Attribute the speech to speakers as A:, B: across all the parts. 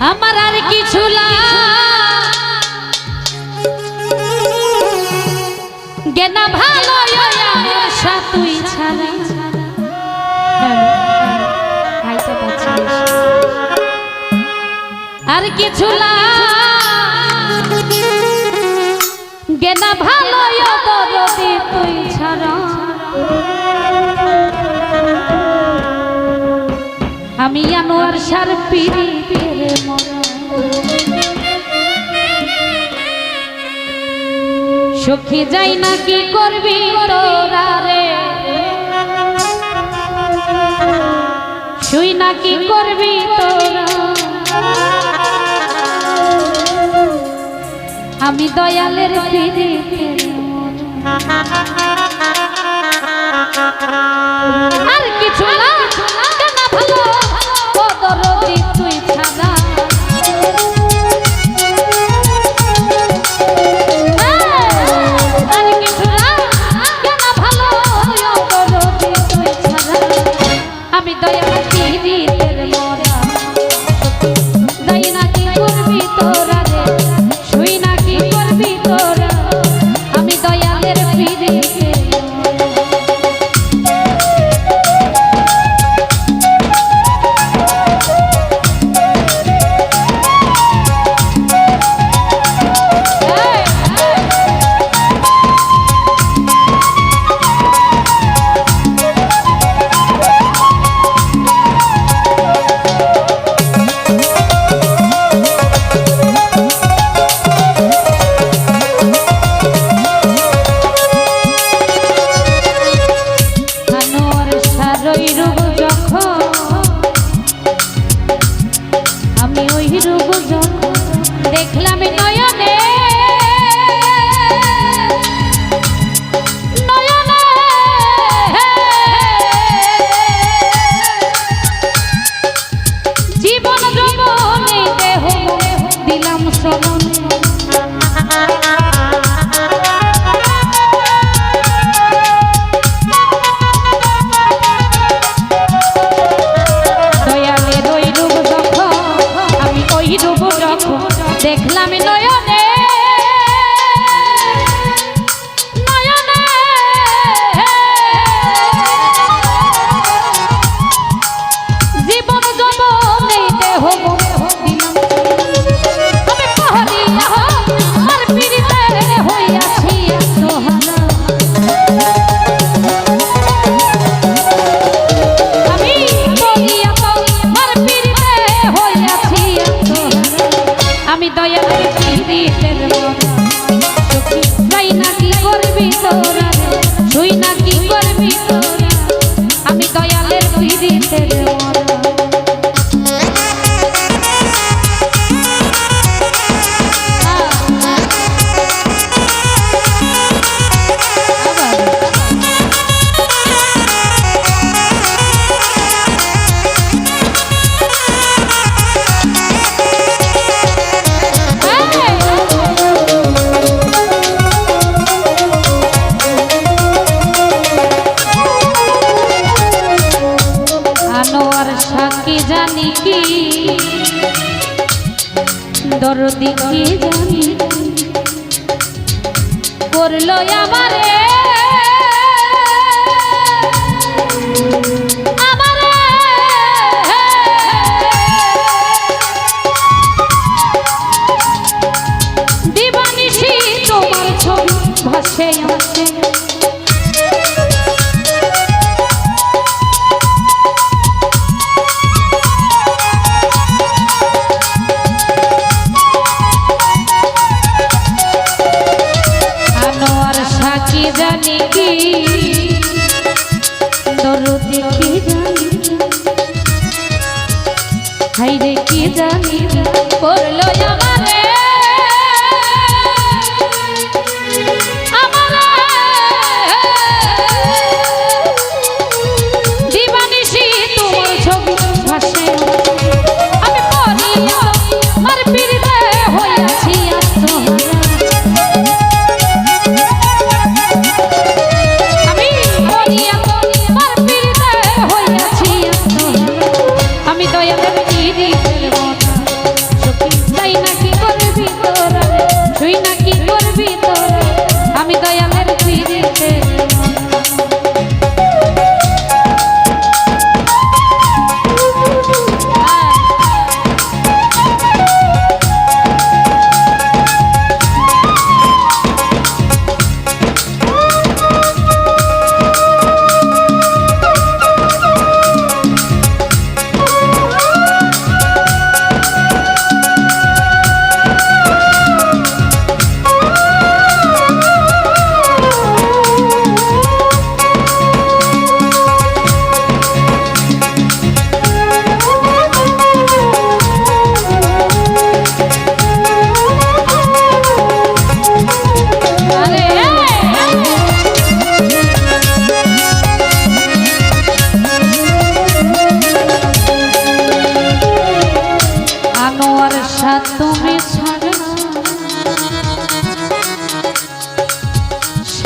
A: আমার আর কিছু গেনা ভালো আর কিছু গেনা ভালো তুই ছাড়া। আমি আনোয়ার সার পিড়ি সখী যাই না কি করবি তোরা রে? শুই না কি করবি আমি দয়ালের পিড়ি আর কিছু না। দেখলাম নয়নে। জীবন যৌবনে দেহ দিলাম শ্রমণে দেখলাম নয়নে করবি তোরা? দরদি কি জানি। করল আমারে জানি কি? দরদি কি জানি। হাইরে কি জানি?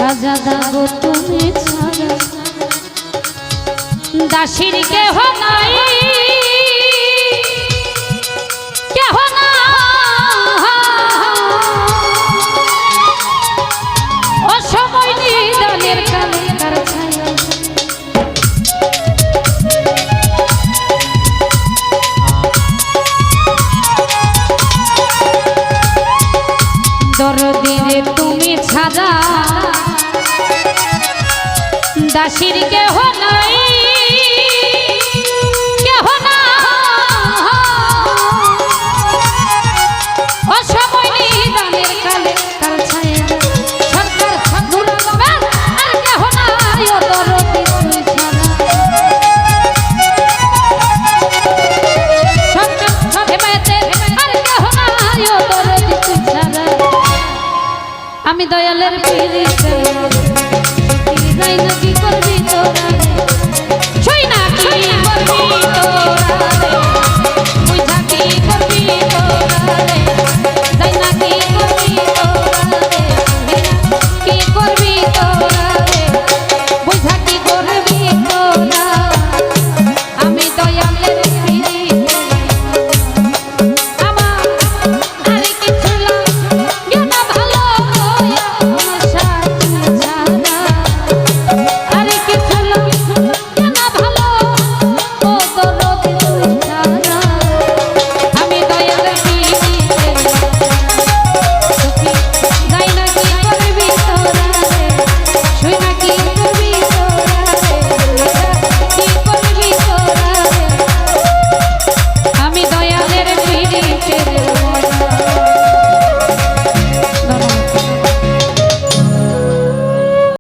A: রাজা দাগো তুমি ছাড়া। নাই। দাসীর কেহ নাই।